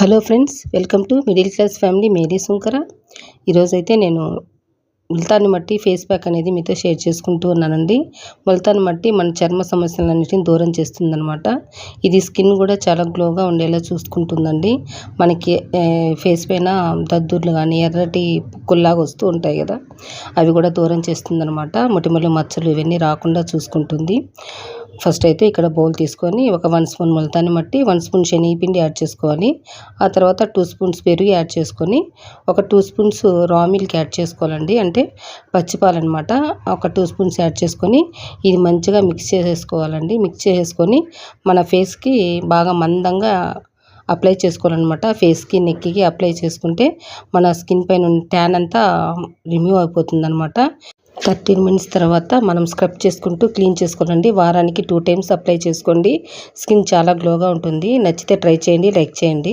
Hello friends welcome to middle class family Mary Sunkara. ఈరోజైతే నేను ముల్తాన్ మట్టి ఫేస్ ప్యాక్ అనేది మీతో షేర్ చేసుకుంటూ ఉన్నానండి. ముల్తాన్ మట్టి మన చర్మ సమస్యలన్నిటిని దూరం చేస్తుందనమాట ఇది స్కిన్ కూడా చాలా గ్లోగా ఉండేలా చూసుకుంటుందండి. మనకి ఫేస్ పైన దద్దుర్లు కానీ ఎర్రటి పుక్కుల్లాగా వస్తూ ఉంటాయి కదా అవి కూడా దూరం చేస్తుందనమాట మొటిమలు మచ్చలు ఇవన్నీ రాకుండా చూసుకుంటుంది. ఫస్ట్ అయితే ఇక్కడ బౌల్ తీసుకొని ఒక వన్ స్పూన్ ముల్తాని మట్టి వన్ స్పూన్ శనగపిండి యాడ్ చేసుకోవాలి ఆ తర్వాత టూ స్పూన్స్ పెరుగు యాడ్ చేసుకొని ఒక two spoons raw milk add చేసుకోవాలండి. అంటే పచ్చిపాలన్నమాట ఒక టూ స్పూన్స్ యాడ్ చేసుకొని ఇది మంచిగా మిక్స్ చేసేసుకోవాలండి. మిక్స్ చేసేసుకొని మన ఫేస్కి బాగా మందంగా అప్లై చేసుకోవాలన్నమాట. ఫేస్కి నెక్కి అప్లై చేసుకుంటే మన స్కిన్ పైన ట్యాన్ అంతా రిమూవ్ అయిపోతుంది అనమాట థర్టీన్ మినిట్స్ తర్వాత మనం స్క్రబ్ చేసుకుంటూ క్లీన్ చేసుకోనండి. వారానికి టూ టైమ్స్ అప్లై చేసుకోండి. స్కిన్ చాలా గ్లోగా ఉంటుంది. నచ్చితే ట్రై చేయండి లైక్ చేయండి.